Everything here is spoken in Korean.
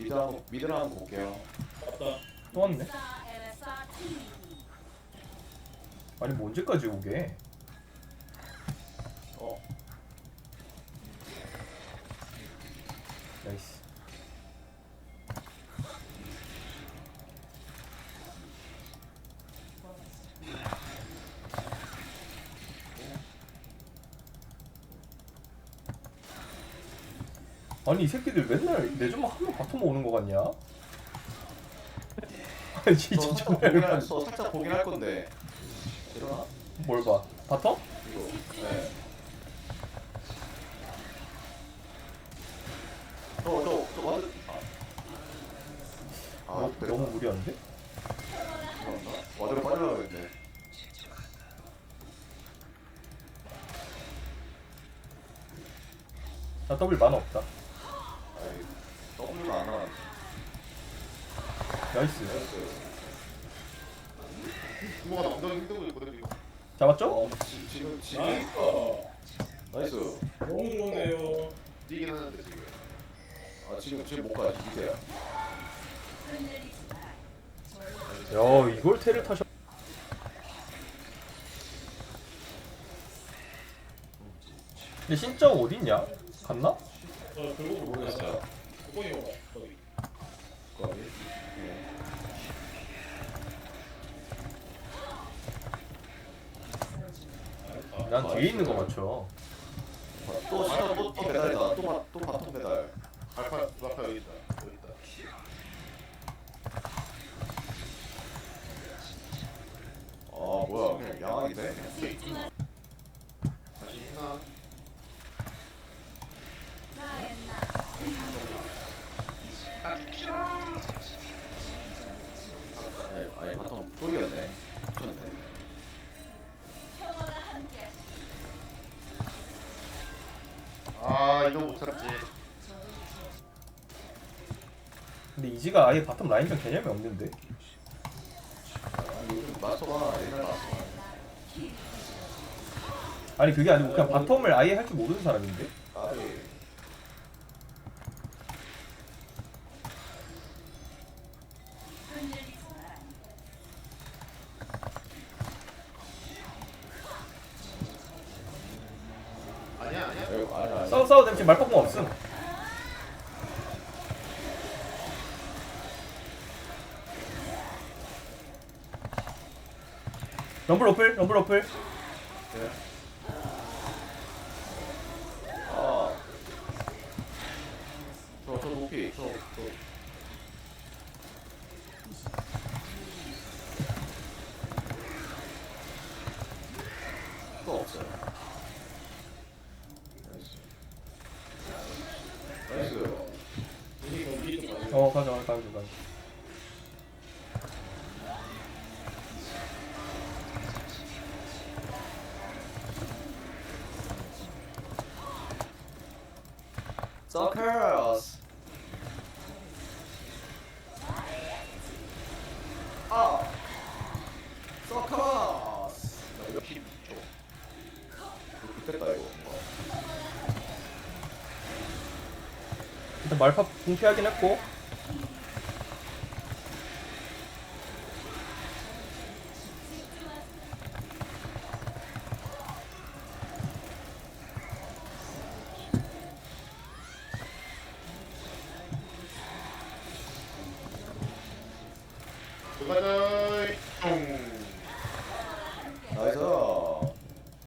미드 한번 미드를 한번 볼게요. 또 왔네. 아니 뭐 언제까지 오게? 어 아니 이 새끼들 맨날 내좀 하면 바텀 오는 거 같냐? 아니 저 진짜 살짝 보긴 할, 저 살짝 보긴 할 건데. 일어나? 뭘 봐? 바텀? 이거. 네. 저 저저 와드. 아, 너, 아 너무 무리한데? 죄송합니다. 와드로 빠져나가겠네. 나 더블 만화 없다. 안 나와. 나이스. 부모가 있거든 지금. 잡았죠? 어 지, 지금 지금 나이스. 나이스. 너무 좋네요. 뛰긴 하는데 지금. 아 지금 지금 못 가. 밑에야. 야 이걸 테를 타셔. 근데 신정 어딨냐? 갔나? 저 결국 모르겠어요. 네. 난 뒤에 있는 거 맞춰. 또 시간 또, 또 배달이다. 또, 바, 또 바통 배달. 알파 알파 여기 있다. 여기 있다. 아 뭐야 그냥 양악이네. 다시 하나. 아니, 아니 바통 쫄이었네. 미쳤네. 아 이거 못 참지. 근데 이지가 아예 바텀 라인전 개념이 없는데. 아, 옛날. 아니 그게 아니고 그냥 바텀을 아예 할 줄 모르는 사람인데. 아니야 싸우 싸우 dem 지금 말바꿈 없음. 럼블 어플 럼블. 아. 저, 저 높이, 저, 저. 또 없어요. 나이스. 나이스. 우리 거기 좀 가지고. 어 가자 가자 가자 가자. 서커스. 아. 서커스. 나 이거 피 줘. 이거 좋겠다 이거. 일단 말파 공피하긴 했고. 들어가자.